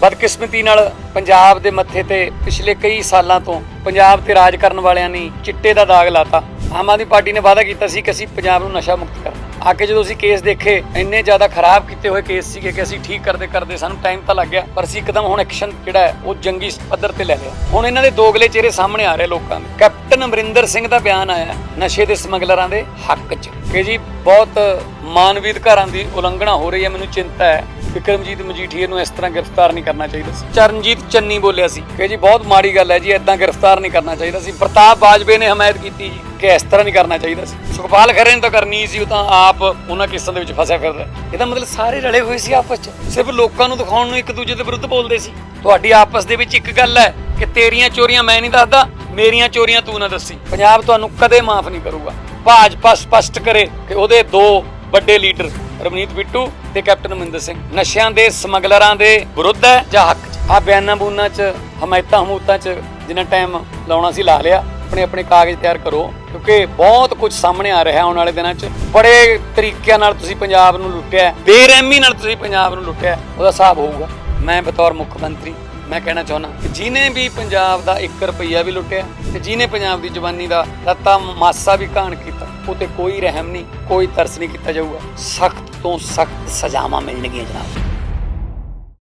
ਬਦਕਿਸਮਤੀ ਨਾਲ ਪੰਜਾਬ ਦੇ ਮੱਥੇ ਤੇ ਪਿਛਲੇ ਕਈ ਸਾਲਾਂ ਤੋਂ ਪੰਜਾਬ ਤੇ ਰਾਜ ਕਰਨ ਵਾਲਿਆਂ ਨੇ ਚਿੱਟੇ ਦਾ ਦਾਗ ਲਾਤਾ। ਆਮ ਆਦਮੀ ਪਾਰਟੀ ਨੇ ਵਾਅਦਾ ਕੀਤਾ ਸੀ ਕਿ ਅਸੀਂ ਪੰਜਾਬ ਨੂੰ ਨਸ਼ਾ ਮੁਕਤ ਕਰਨਾ। ਆ ਕੇ ਜਦੋਂ ਅਸੀਂ ਕੇਸ ਦੇਖੇ, ਇੰਨੇ ਜ਼ਿਆਦਾ ਖਰਾਬ ਕੀਤੇ ਹੋਏ ਕੇਸ ਸੀਗੇ ਕਿ ਅਸੀਂ ਠੀਕ ਕਰਦੇ ਕਰਦੇ ਸਾਨੂੰ ਟਾਈਮ ਤਾਂ ਲੱਗ ਗਿਆ, ਪਰ ਅਸੀਂ ਇੱਕਦਮ ਹੁਣ ਐਕਸ਼ਨ ਜਿਹੜਾ ਹੈ, ਉਹ ਜੰਗੀ ਪੱਧਰ ਤੇ ਲੈ ਲਿਆ। ਹੁਣ ਇਹਨਾਂ ਦੇ ਦੋਗਲੇ ਚਿਹਰੇ ਸਾਹਮਣੇ ਆ ਰਹੇ ਲੋਕਾਂ ਦੇ। ਕੈਪਟਨ ਅਮਰਿੰਦਰ ਸਿੰਘ ਦਾ ਬਿਆਨ ਆਇਆ ਨਸ਼ੇ ਦੇ ਸਮਗਲਰਾਂ ਦੇ ਹੱਕ 'ਚ। ਕਿ ਜੀ, ਬਹੁਤ ਮਾਨਵੀ ਅਧਿਕਾਰਾਂ ਦੀ ਉਲੰਘਣਾ ਹੋ ਰਹੀ ਹੈ। ਮੈਨੂੰ ਚਿੰਤਾ ਹੈ ਵਿਕਰਮਜੀਤ ਮਜੀਠੀਏ ਨੂੰ ਇਸ ਤਰ੍ਹਾਂ ਗ੍ਰਿਫਤਾਰ ਨਹੀਂ ਕਰਨਾ ਚਾਹੀਦਾ ਸੀ। ਚਰਨਜੀਤ ਚੰਨੀ ਬੋਲਿਆ ਸੀ ਕਿ ਜੀ, ਬਹੁਤ ਮਾੜੀ ਗੱਲ ਹੈ ਜੀ ਇਦਾਂ ਗ੍ਰਿਫਤਾਰ ਨਹੀਂ ਕਰਨਾ ਚਾਹੀਦਾ ਸੀ। ਪ੍ਰਤਾਪ ਬਾਜਵੇ ਨੇ ਹਮਾਇਤ ਕੀਤੀ ਜੀ ਕਿ ਇਸ ਤਰ੍ਹਾਂ ਨਹੀਂ ਕਰਨਾ ਚਾਹੀਦਾ ਸੀ। ਸੁਖਪਾਲ ਖਰੇ ਨੇ ਤਾਂ ਕਰਨੀ ਸੀ, ਉਹ ਤਾਂ ਆਪ ਉਹਨਾਂ ਕੇਸਾਂ ਦੇ ਵਿੱਚ ਫਸਿਆ ਫਿਰਦਾ ਇਹਦਾ ਮਤਲਬ ਸਾਰੇ ਰਲੇ ਹੋਏ ਸੀ ਆਪਸ 'ਚ। ਸਿਰਫ ਲੋਕਾਂ ਨੂੰ ਦਿਖਾਉਣ ਨੂੰ ਇੱਕ ਦੂਜੇ ਦੇ ਵਿਰੁੱਧ ਬੋਲਦੇ ਸੀ। ਤੁਹਾਡੀ ਆਪਸ ਦੇ ਵਿੱਚ ਇੱਕ ਗੱਲ ਹੈ ਕਿ ਤੇਰੀਆਂ ਚੋਰੀਆਂ ਮੈਂ ਨਹੀਂ ਦੱਸਦਾ, ਮੇਰੀਆਂ ਚੋਰੀਆਂ ਤੂੰ ਨਾ ਦੱਸੀ। ਪੰਜਾਬ ਤੁਹਾਨੂੰ ਕਦੇ ਮਾਫ ਨਹੀਂ ਕਰੂਗਾ। ਭਾਜਪਾ ਸਪਸ਼ਟ ਕਰੇ ਕਿ ਉਹਦੇ ਦੋ ਵੱਡੇ ਲੀਡਰ ਰਵਨੀਤ ਬਿੱਟੂ ਤੇ ਕੈਪਟਨ ਅਮਰਿੰਦਰ ਸਿੰਘ। ਨਸ਼ਿਆਂ ਦੇ ਸਮਗਲਰਾਂ ਦੇ ਵਿਰੁੱਧ ਹੈ ਜਾਂ ਹੱਕ 'ਚ? ਆ ਬਿਆਨਾਂ ਬੂਨਾਂ 'ਚ, ਹਮਾਇਤਾਂ ਹਮੂਤਾਂ 'ਚ ਜਿੰਨਾ ਟਾਈਮ ਲਾਉਣਾ ਸੀ, ਲਾ ਲਿਆ। ਆਪਣੇ ਆਪਣੇ ਕਾਗਜ਼ ਤਿਆਰ ਕਰੋ, ਕਿਉਂਕਿ ਬਹੁਤ ਕੁਝ ਸਾਹਮਣੇ ਆ ਰਿਹਾ ਆਉਣ ਵਾਲੇ ਦਿਨਾਂ 'ਚ। ਬੜੇ ਤਰੀਕਿਆਂ ਨਾਲ ਤੁਸੀਂ ਪੰਜਾਬ ਨੂੰ ਲੁੱਟਿਆ ਬੇਰਹਿਮੀ ਨਾਲ ਤੁਸੀਂ ਪੰਜਾਬ ਨੂੰ ਲੁੱਟਿਆ ਉਹਦਾ ਹਿਸਾਬ ਹੋਊਗਾ। ਮੈਂ ਬਤੌਰ ਮੁੱਖ ਮੰਤਰੀ, ਮੈਂ ਕਹਿਣਾ ਚਾਹੁੰਦਾ ਕਿ ਜਿਹਨੇ ਵੀ ਪੰਜਾਬ ਦਾ 1 ਰੁਪਈਆ ਵੀ ਲੁੱਟਿਆ, ਤੇ ਜਿਹਨੇ ਪੰਜਾਬ ਦੀ ਜਵਾਨੀ ਦਾ ਲੱਤਾ ਮਾਸਾ ਵੀ ਘਾਣ ਕੀਤਾ। ਉਹ ਤੇ ਕੋਈ ਰਹਿਮ ਨਹੀਂ, ਕੋਈ ਤਰਸ ਨਹੀਂ ਕੀਤਾ ਜਾਊਗਾ। ਸਖਤ ਤੋਂ ਸਖਤ ਸਜ਼ਾਵਾਂ ਮਿਲਣਗੀਆਂ ਜਨਾਬ।